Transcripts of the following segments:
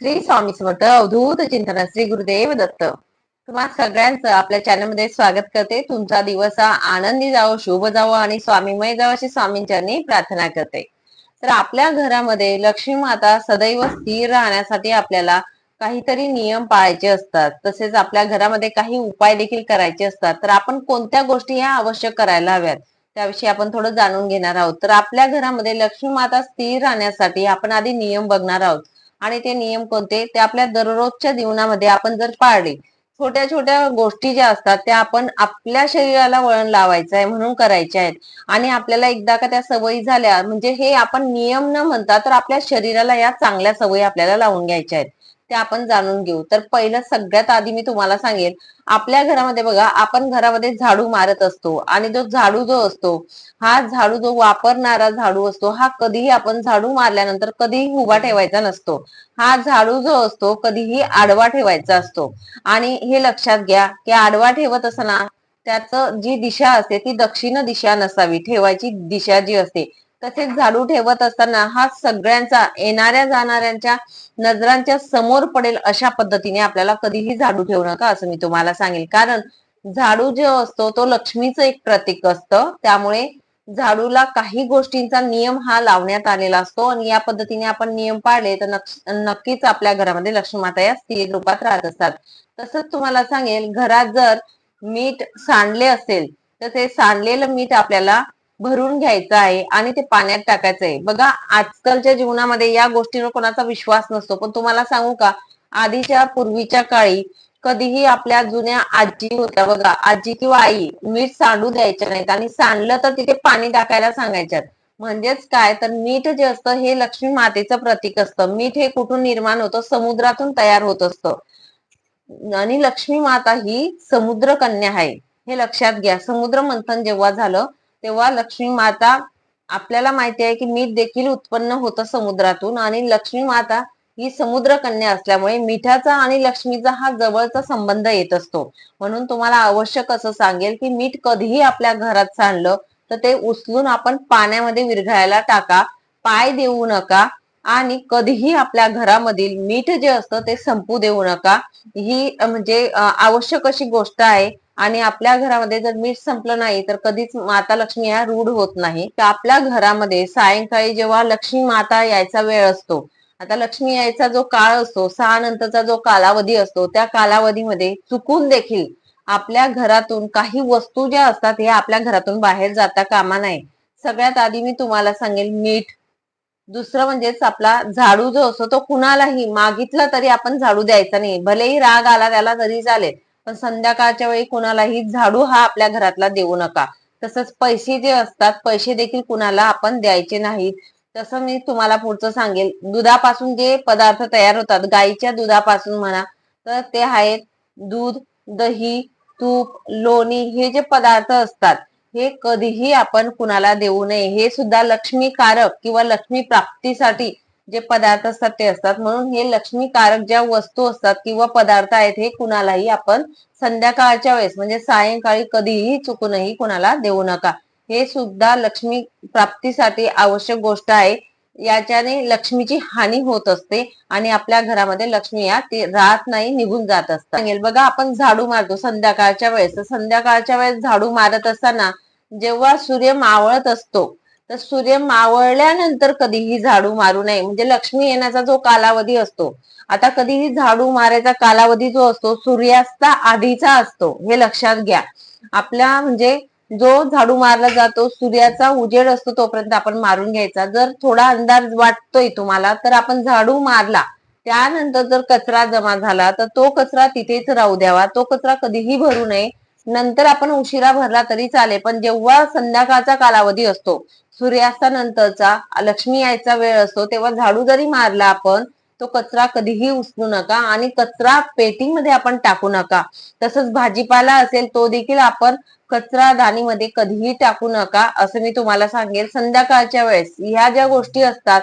श्री स्वामी समर्थ अवधूत चिंतन श्री गुरुदेव दत्त. तुम्हा सगळ्यांचं आपल्या चॅनलमध्ये स्वागत करते. तुमचा दिवस हा आनंदी जावो शुभ जावो आणि स्वामीमय जावो अशी स्वामींच्यांनी प्रार्थना करते. तर आपल्या घरामध्ये लक्ष्मी माता सदैव स्थिर राहण्यासाठी आपल्याला काहीतरी नियम पाळायचे असतात. तसेच आपल्या घरामध्ये काही उपाय देखील करायचे असतात. तर आपण कोणत्या गोष्टी ह्या आवश्यक करायला हव्यात? त्याविषयी आपण थोडं जाणून घेणार आहोत. तर आपल्या घरामध्ये लक्ष्मी माता स्थिर राहण्यासाठी आपण आधी नियम बघणार आहोत. आणि ते नियम कोणते? ते आपल्या दररोजच्या जीवनामध्ये आपण जर पाळले छोट्या छोट्या गोष्टी ज्या असतात त्या आपण आपल्या शरीराला वळण लावायचं आहे म्हणून करायच्या आहेत. आणि आपल्याला एकदा का त्या सवयी झाल्या म्हणजे हे आपण नियम न म्हणता तर आपल्या शरीराला या चांगल्या सवयी आपल्याला लावून घ्यायच्या आहेत. ते आपण जाणून घेऊ. तर पहिलं सगळ्यात आधी मी तुम्हाला सांगेन आपल्या घरामध्ये बघा आपण घरामध्ये झाडू मारत असतो आणि जो झाडू जो असतो हा झाडू जो वापरणारा झाडू असतो हा कधीही आपण झाडू मारल्यानंतर कधीही उभा ठेवायचा नसतो. हा झाडू जो असतो कधीही आडवा ठेवायचा असतो. आणि हे लक्षात घ्या की आडवा ठेवत असताना त्याच जी दिशा असते ती दक्षिण दिशा नसावी. ठेवायची दिशा जी असते तसेच झाडू ठेवत असताना हा सगळ्यांचा येणाऱ्या जाणाऱ्यांच्या नजरांच्या समोर पडेल अशा पद्धतीने आपल्याला कधीही झाडू ठेवू नका असं मी तुम्हाला सांगेल. कारण झाडू जो असतो तो लक्ष्मीचं एक प्रतीक असतं. त्यामुळे झाडूला काही गोष्टींचा नियम हा लावण्यात आलेला असतो आणि या पद्धतीने आपण नियम पाळले तर नक्कीच आपल्या घरामध्ये लक्ष्मी माता या स्थिर रूपात राहत असतात. तसंच तुम्हाला सांगेल घरात जर मीठ सांडले असेल तर ते सांडलेलं मीठ आपल्याला भरून घ्यायचं आहे आणि ते पाण्यात टाकायचं आहे. बघा आजकालच्या जीवनामध्ये या गोष्टीवर कोणाचा विश्वास नसतो. पण तुम्हाला सांगू का आधीच्या पूर्वीच्या काळी कधीही आपल्या जुन्या आजी होत्या बघा आजी किंवा आई मीठ सांडू द्यायच्या नाहीत आणि सांडलं तर तिथे पाणी टाकायला सांगायच्यात. म्हणजेच काय? तर मीठ जे असतं हे लक्ष्मी मातेचं प्रतीक असतं. मीठ हे कुठून निर्माण होतं? समुद्रातून तयार होत असतं. आणि लक्ष्मी माता ही समुद्र कन्या आहे. हे लक्षात घ्या. समुद्र मंथन जेव्हा झालं तेव्हा लक्ष्मी माता आपल्याला माहिती आहे की मीठ देखील उत्पन्न होतं समुद्रातून आणि लक्ष्मी माता ही समुद्र कन्या असल्यामुळे मिठाचा आणि लक्ष्मीचा हा जवळचा संबंध येत असतो. म्हणून तुम्हाला आवश्यक असं सांगेल की मीठ कधीही आपल्या घरात सांडलं तर ते उचलून आपण पाण्यामध्ये विरघळायला टाका. पाय देऊ नका. आणि कधीही आपल्या घरामधील मीठ जे असतं ते संपू देऊ नका. ही म्हणजे आवश्यक अशी गोष्ट आहे. आणि आपल्या घरामध्ये जर मीठ संपलं नाही तर कधीच माता लक्ष्मी या रूढ होत नाही. तर आपल्या घरामध्ये सायंकाळी जेव्हा लक्ष्मी माता यायचा वेळ असतो आता लक्ष्मी यायचा जो काळ असतो सहा नंतरचा जो कालावधी असतो त्या कालावधीमध्ये चुकून देखील आपल्या घरातून काही वस्तू ज्या असतात हे आपल्या घरातून बाहेर जाता कामा नाही सगळ्यात आधी मी तुम्हाला सांगेल मीठ. दुसरं म्हणजेच आपला झाडू जो असतो तो कुणालाही मागितला तरी आपण झाडू द्यायचा नाही. भलेही राग आला त्याला तरी चालेल पण संध्याकाळच्या वेळी कुणालाही झाडू हा आपल्या घरातला देऊ नका. तसंच पैसे जे असतात पैसे देखील कुणाला आपण द्यायचे नाहीत. तसं मी तुम्हाला पुढचं सांगेल. दुधापासून जे पदार्थ तयार होतात गाईच्या दुधापासून म्हणा तर ते आहेत दूध दही तूप लोणी हे जे पदार्थ असतात हे कधीही आपण कुणाला देऊ नये. हे सुद्धा लक्ष्मीकारक किंवा लक्ष्मी प्राप्तीसाठी जे पदार्थ असतात ते असतात. म्हणून हे लक्ष्मीकारक ज्या वस्तू असतात किंवा पदार्थ आहेत हे कुणालाही आपण संध्याकाळच्या वेळेस म्हणजे सायंकाळी कधीही चुकूनही कुणाला देऊ नका. हे सुद्धा लक्ष्मी प्राप्तीसाठी आवश्यक गोष्ट आहे. याच्याने लक्ष्मीची हानी होत असते आणि आपल्या घरामध्ये लक्ष्मी या राहत नाही निघून जात असतात. बघा आपण झाडू मारतो संध्याकाळच्या वेळेस. संध्याकाळच्या वेळेस झाडू मारत असताना जेव्हा सूर्य मावळत असतो तर सूर्य मावळल्यानंतर कधीही झाडू मारू नये. म्हणजे लक्ष्मी येण्याचा जो कालावधी असतो आता कधीही झाडू मारायचा कालावधी जो असतो सूर्यास्ता आधीचा असतो हे लक्षात घ्या. आपल्या म्हणजे जो झाडू मारला जातो सूर्याचा उजेड असतो तोपर्यंत आपण मारून घ्यायचा. जर थोडा अंदाज वाटतोय तुम्हाला तर आपण झाडू मारला त्यानंतर जर कचरा जमा झाला तर तो कचरा तिथेच राहू द्यावा. तो कचरा कधीही भरू नये. नंतर आपण उशिरा भरला तरी चालेल पण जेव्हा संध्याकाळचा कालावधी असतो सूर्यास्तानंतरचा लक्ष्मी यायचा वेळ असतो तेव्हा झाडू जरी मारला आपण तो कचरा कधीही उचलू नका आणि कचरा पेटीमध्ये आपण टाकू नका. तसंच भाजीपाला असेल तो देखील आपण कचरा दाणीमध्ये कधीही टाकू नका असं मी तुम्हाला सांगेल. संध्याकाळच्या वेळेस ह्या ज्या गोष्टी असतात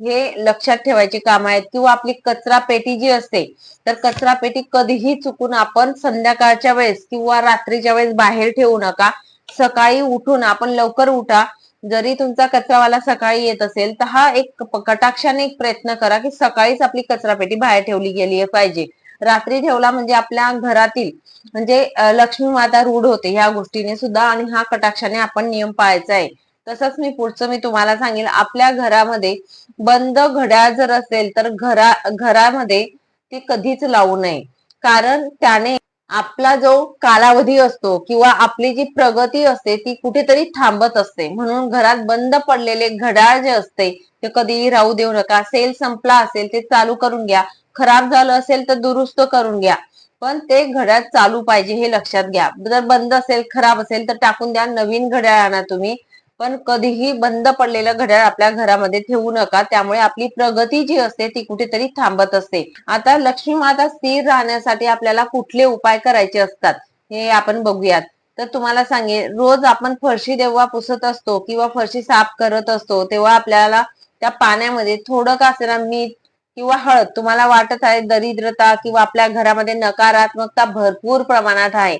हे लक्षात ठेवायची काम आहेत. किंवा आपली कचरा पेटी जी असते तर कचरा पेटी कधीही चुकून आपण संध्याकाळच्या वेळेस किंवा रात्रीच्या वेळेस बाहेर ठेवू नका. सकाळी उठून आपण लवकर उठा जरी तुमचा कचरावाला सकाळी येत असेल तर हा एक कटाक्षाने एक प्रयत्न करा की सकाळीच आपली कचरा पेटी बाहेर ठेवली गेली पाहिजे. रात्री ठेवला म्हणजे आपल्या घरातील म्हणजे लक्ष्मी माता रूढ होते ह्या गोष्टीने सुद्धा आणि हा कटाक्षाने आपण नियम पाळायचा आहे. तसंच मी पुढचं मी तुम्हाला सांगेल आपल्या घरामध्ये बंद घड्याळ जर असेल तर घरा घरामध्ये ते कधीच लावू नये. कारण त्याने आपला जो कालावधी असतो किंवा आपली जी प्रगती असते ती कुठेतरी थांबत असते. म्हणून घरात बंद पडलेले घड्याळ जे असते ते कधीही राहू देऊ नका. सेल संपला असेल ते चालू करून घ्या. खराब झालं असेल तर दुरुस्त करून घ्या. पण ते घड्याळ चालू पाहिजे हे लक्षात घ्या. जर बंद असेल खराब असेल तर टाकून द्या. नवीन घड्याळ आणा तुम्ही. पण कधीही बंद पडलेलं घड्याळ आपल्या घरामध्ये ठेवू नका. त्यामुळे आपली प्रगती जी असते ती कुठेतरी थांबत असते. आता लक्ष्मी माता स्थिर राहण्यासाठी आपल्याला कुठले उपाय करायचे असतात हे आपण बघूयात. तर तुम्हाला सांगेल रोज आपण फरशी जेव्हा पुसत असतो किंवा फरशी साफ करत असतो तेव्हा आपल्याला त्या पाण्यामध्ये थोडं का असेना मीठ किंवा हळद तुम्हाला वाटत आहे दरिद्रता किंवा आपल्या घरामध्ये नकारात्मकता भरपूर प्रमाणात आहे.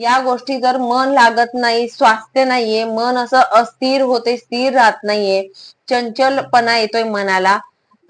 या गोष्टी जर मन लागत नाही स्वास्थ्य नाहीये मन असं अस्थिर होते स्थिर राहत नाहीये चंचलपणा येतोय मनाला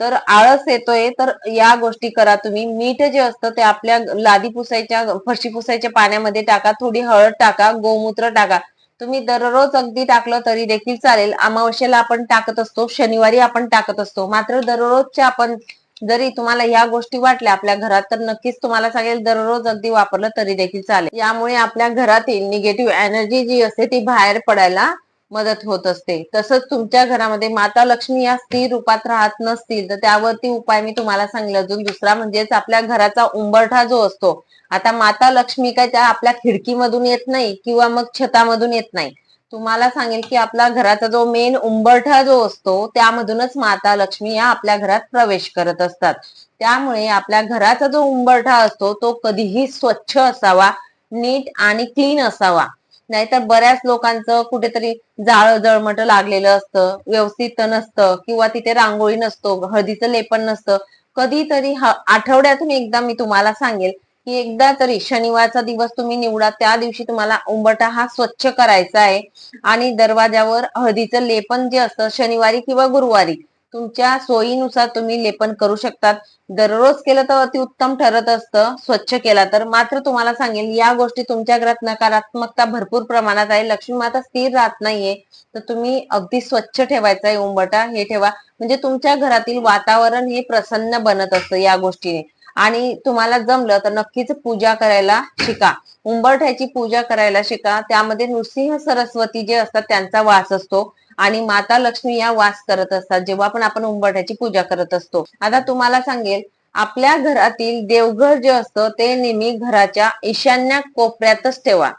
तर आळस येतोय तर या गोष्टी करा तुम्ही. मीठ जे असतं ते आपल्या लादी पुसायच्या फरशी पुसायच्या पाण्यामध्ये टाका थोडी हळद टाका गोमूत्र टाका. तुम्ही दररोज अगदी टाकलं तरी देखील चालेल. अमावस्येला आपण टाकत असतो शनिवारी आपण टाकत असतो. मात्र दररोजच्या आपण जरी तुम्हाला या गोष्टी वाटल्या आपल्या घरात तर नक्कीच तुम्हाला सांगेल दररोज अगदी वापरलं तरी देखील चालेल. यामुळे आपल्या घरातील निगेटिव्ह एनर्जी जी असते ती बाहेर पडायला मदत होत असते. तसंच तुमच्या घरामध्ये माता लक्ष्मी या स्थिर रूपात राहत नसतील तर त्यावरती उपाय मी तुम्हाला सांगेल अजून. दुसरा म्हणजेच आपल्या घराचा उंबरठा जो असतो आता माता लक्ष्मी काय त्या आपल्या खिडकीमधून येत नाही किंवा मग छतामधून येत नाही. तुम्हाला सांगेल की आपला घराचा जो मेन उंबरठा जो असतो त्यामधूनच माता लक्ष्मी या आपल्या घरात प्रवेश करत असतात. त्यामुळे आपल्या घराचा जो उंबरठा असतो तो कधीही स्वच्छ असावा नीट आणि क्लीन असावा. नाहीतर बऱ्याच लोकांचं कुठेतरी जाळ जळमट लागलेलं असतं व्यवस्थित नसतं किंवा तिथे रांगोळी नसतो हळदीचं लेपन नसतं. कधीतरी आठवड्यातून एकदा मी तुम्हाला सांगेल की एकदा तरी शनिवारचा दिवस तुम्ही निवडा त्या दिवशी तुम्हाला उंबरठा हा स्वच्छ करायचा आहे. आणि दरवाजावर हळदीचं लेपन जे असतं शनिवारी किंवा गुरुवारी तुमच्या सोयीनुसार तुम्ही लेपन करू शकतात. दररोज केलं तर अतिउत्तम ठरत असतं स्वच्छ केला तर. मात्र तुम्हाला सांगेल या गोष्टी तुमच्या घरात नकारात्मकता भरपूर प्रमाणात आहे. लक्ष्मी माता स्थिर राहत नाहीये तर तुम्ही अगदी स्वच्छ ठेवायचा आहे उंबटा हे ठेवा. म्हणजे तुमच्या घरातील वातावरण हे प्रसन्न बनत असतं या गोष्टीने. आणि तुम्हाला जमलं तर नक्कीच पूजा करायला शिका. उंबरठ्याची पूजा करायला शिका. त्यामध्ये नृसिंह सरस्वती जे असतात त्यांचा वास असतो. आणि माता लक्ष्मी या वास करत असतात जेव्हा पण आपण उंबरठ्याची पूजा करत असतो. आता तुम्हाला सांगेल आपल्या घरातील देवघर जे असतं ते नेहमी घराच्या ईशान्य कोपऱ्यातच ठेवा.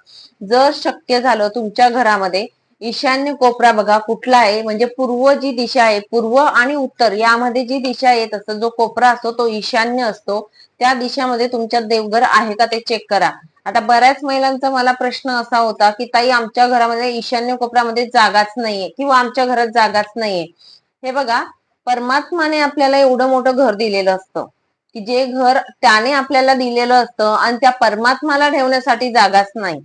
जर शक्य झालं तुमच्या घरामध्ये ईशान्य कोपरा बघा कुठला आहे? म्हणजे पूर्व जी दिशा आहे पूर्व आणि उत्तर यामध्ये जी दिशा येत असतो जो कोपरा असतो तो ईशान्य असतो. त्या दिशामध्ये तुमच्या देवघर आहे का ते चेक करा. आता बऱ्याच महिलांचा मला प्रश्न असा होता की ताई आमच्या घरामध्ये ईशान्य कोपऱ्यामध्ये जागाच नाहीये किंवा आमच्या घरात जागाच नाहीये. हे बघा परमात्माने आपल्याला एवढं मोठं घर दिलेलं असतं की जे घर त्याने आपल्याला दिलेलं असतं आणि त्या परमात्माला ठेवण्यासाठी जागाच नाही.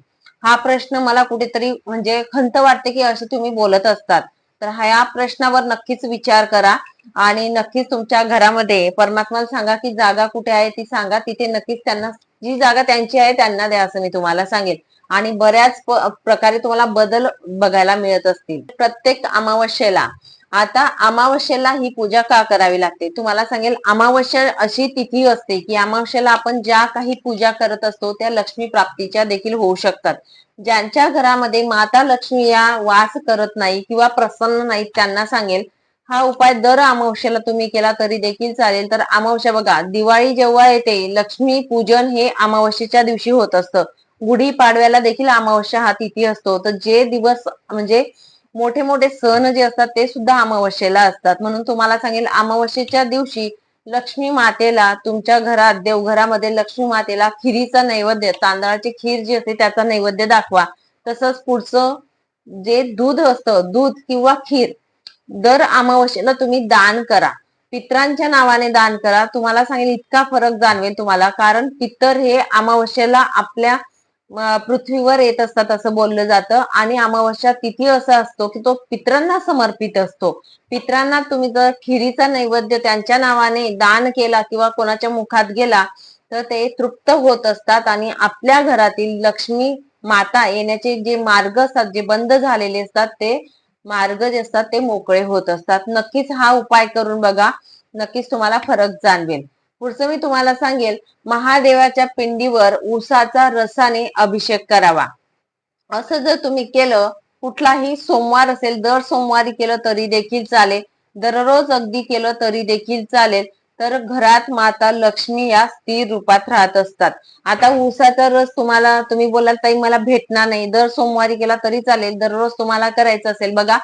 हा प्रश्न मला कुठेतरी म्हणजे खंत वाटते की असं तुम्ही बोलत असतात. तर ह्या प्रश्नावर नक्कीच विचार करा आणि नक्कीच तुमच्या घरामध्ये परमात्माला सांगा की जागा कुठे आहे ती सांगा. तिथे नक्कीच त्यांना जी जागा त्यांची आहे त्यांना द्या असं मी तुम्हाला सांगेल आणि बऱ्याच प्रकारे तुम्हाला बदल बघायला मिळत असतील. प्रत्येक अमावस्येला आता अमावस्येला ही पूजा का करावी लागते? तुम्हाला सांगेल अमावस्या अशी तिथी असते की अमावस्येला आपण ज्या काही पूजा करत असतो त्या लक्ष्मी प्राप्तीच्या देखील होऊ शकतात. ज्यांच्या घरामध्ये माता लक्ष्मी या वास करत नाही किंवा प्रसन्न नाही त्यांना सांगेल हा उपाय दर अमावस्येला तुम्ही केला तरी देखील चालेल. तर अमावस्या बघा दिवाळी जेव्हा येते लक्ष्मी पूजन हे अमावस्येच्या दिवशी होत असतं. गुढी पाडव्याला देखील अमावस्या हा तिथी असतो. तर जे दिवस म्हणजे मोठे मोठे सण जे असतात ते सुद्धा अमावस्येला असतात. म्हणून तुम्हाला सांगेल अमावस्येच्या दिवशी लक्ष्मी मातेला तुमच्या घरात देवघरामध्ये लक्ष्मी मातेला खिरीचा नैवेद्य तांदळाची खीर जी असते त्याचा नैवेद्य दाखवा. तसंच पुढचं जे दूध असतं दूध किंवा खीर दर अमावस्येला तुम्ही दान करा. पित्रांच्या नावाने दान करा. तुम्हाला सांगेल इतका फरक जाणवेल तुम्हाला. कारण पितर हे अमावस्येला आपल्या पृथ्वीवर येत असतात असं बोललं जातं. आणि अमावस्या तिथी असा असतो की तो पित्रांना समर्पित असतो. पित्रांना तुम्ही जर खिरीचा नैवेद्य त्यांच्या नावाने दान केला किंवा कोणाच्या मुखात गेला तर ते तृप्त होत असतात. आणि आपल्या घरातील लक्ष्मी माता येण्याचे जे मार्ग असतात जे बंद झालेले असतात ते मार्ग जे असतात ते मोकळे होत असतात. नक्कीच हा उपाय करून बघा. नक्कीच तुम्हाला फरक जाणवेल. पुढचं मी तुम्हाला सांगेल महादेवाच्या पिंडीवर ऊसाचा रसाने अभिषेक करावा. असं जर तुम्ही केलं कुठलाही सोमवार असेल दर सोमवारी केलं तरी देखील चालेल. दररोज अगदी केलं तरी देखील चालेल. तर घरात माता लक्ष्मी या स्थिर रूपात राहत असतात. आता ऊसाचा रस तुम्हाला तुम्ही बोलाल ताई मला भेटणार नाही. दर सोमवारी केला तरी चालेल. दररोज तुम्हाला करायचं असेल. बघा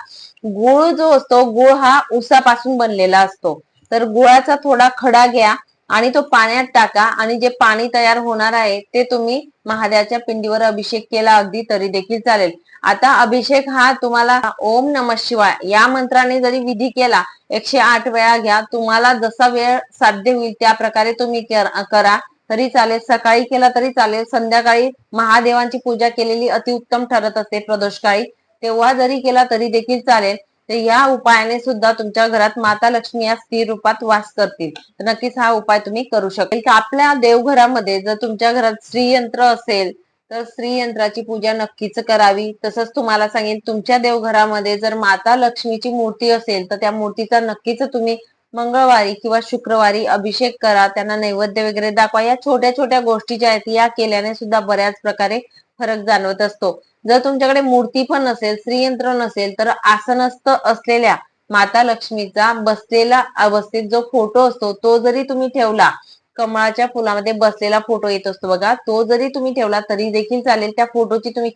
गुळ जो असतो गुळ हा ऊसापासून बनलेला असतो. तर गुळाचा थोडा खडा घ्या. आणि तो पाण्यात टाका आणि जे पाणी तयार होणार आहे ते तुम्ही महादेवाच्या पिंडीवर अभिषेक केला अगदी तरी देखील चालेल. आता अभिषेक हा तुम्हाला ओम नम शिवाय या मंत्राने जरी विधी केला एकशे आठ वेळा घ्या. तुम्हाला जसा वेळ साध्य होईल त्या प्रकारे तुम्ही करा तरी चालेल. सकाळी केला तरी चालेल. संध्याकाळी महादेवांची पूजा केलेली अतिउत्तम ठरत असते प्रदोषकाळी. तेव्हा जरी केला तरी देखील चालेल. तर या उपायाने सुद्धा तुमच्या घरात माता लक्ष्मी या स्थिर रूपात वास करतील. तर नक्कीच हा उपाय तुम्ही करू शकेल. की आपल्या देवघरामध्ये जर तुमच्या घरात स्त्रीयंत्र असेल तर श्रीयंत्राची पूजा नक्कीच करावी. तसंच तुम्हाला सांगेन तुमच्या देवघरामध्ये जर माता लक्ष्मीची मूर्ती असेल तर त्या मूर्तीचा नक्कीच तुम्ही मंगळवारी किंवा शुक्रवारी अभिषेक करा. त्यांना नैवेद्य वगैरे दाखवा. या छोट्या छोट्या गोष्टी ज्या आहेत या केल्याने सुद्धा बऱ्याच प्रकारे फरक जाणवत असतो. जर तुमच्याकडे मूर्ती पण नसेल श्रीयंत्र नसेल तर आसनस्थ असलेल्या माता लक्ष्मीचा बसलेला अवस्थेत जो फोटो असतो तो जरी तुम्ही ठेवला कमळाच्या फुलामध्ये बसलेला फोटो येत असतो बघा तो जरी तुम्ही ठेवला तरी देखील चालेल त्या फोटोची तुम्ही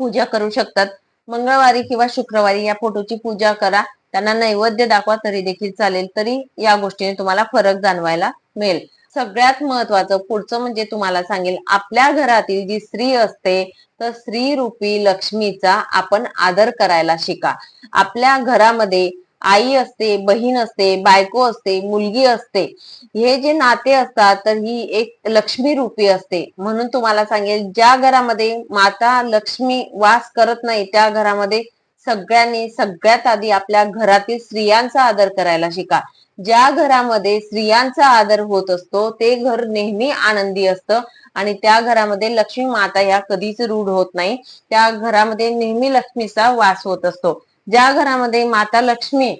पूजा करू शकतात. मंगळवारी किंवा शुक्रवारी या फोटोची पूजा करा त्यांना नैवेद्य दाखवा तरी देखील चालेल. तरी या गोष्टीने तुम्हाला फरक जाणवायला मिळेल. सगळ्यात महत्वाचं पुढचं म्हणजे तुम्हाला सांगेल आपल्या घरातील जी स्त्री असते तर स्त्री रूपी लक्ष्मीचा आपण आदर करायला शिका. आपल्या घरामध्ये आई असते बहीण असते बायको असते मुलगी असते हे जे नाते असतात तर ही एक लक्ष्मी रूपी असते. म्हणून तुम्हाला सांगेल ज्या घरामध्ये माता लक्ष्मी वास करत नाही त्या घरामध्ये सगळ्यांनी सगळ्यात आधी आपल्या घरातील स्त्रियांचा आदर करायला शिका. ज्या घरामध्ये स्त्रियांचा आदर होत असतो ते घर नेहमी आनंदी असतं आणि त्या घरामध्ये लक्ष्मी माता या कधीच रूढ होत नाही. त्या घरामध्ये नेहमी लक्ष्मीचा वास होत असतो. ज्या घरामध्ये माता लक्ष्मी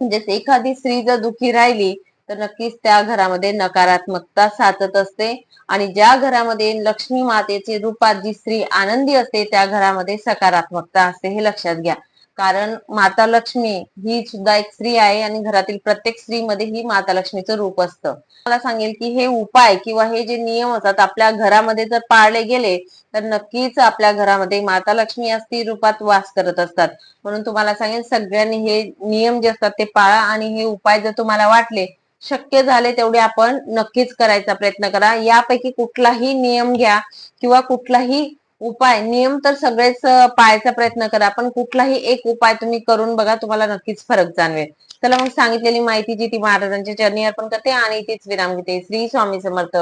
म्हणजे एखादी स्त्री जर दुखी राहिली तर नक्कीच त्या घरामध्ये नकारात्मकता साचत असते. आणि ज्या घरामध्ये लक्ष्मी मातेचे रूपात जी स्त्री आनंदी असते त्या घरामध्ये सकारात्मकता असते हे लक्षात घ्या. कारण माता लक्ष्मी ही सुद्धा एक स्त्री आहे आणि घरातील प्रत्येक स्त्रीमध्ये ही माता लक्ष्मीचं रूप असतं. मला सांगेल की हे उपाय किंवा हे जे नियम असतात आपल्या घरामध्ये जर पाळले गेले तर नक्कीच आपल्या घरामध्ये माता लक्ष्मी या स्त्री रूपात वास करत असतात. म्हणून तुम्हाला सांगेल सगळ्यांनी हे नियम जे असतात ते पाळा आणि हे उपाय जर तुम्हाला वाटले शक्य झाले तेवढे आपण नक्कीच करायचा प्रयत्न करा. यापैकी कुठलाही नियम घ्या किंवा कुठलाही उपाय नियम तर सगळेच पाळायचा प्रयत्न करा पण कुठलाही एक उपाय तुम्ही करून बघा तुम्हाला नक्कीच फरक जाणवेल. चला मग सांगितलेली माहिती जी ती महाराजांच्या चरणी अर्पण करते आणि तीच विराम घेते. श्री स्वामी समर्थ.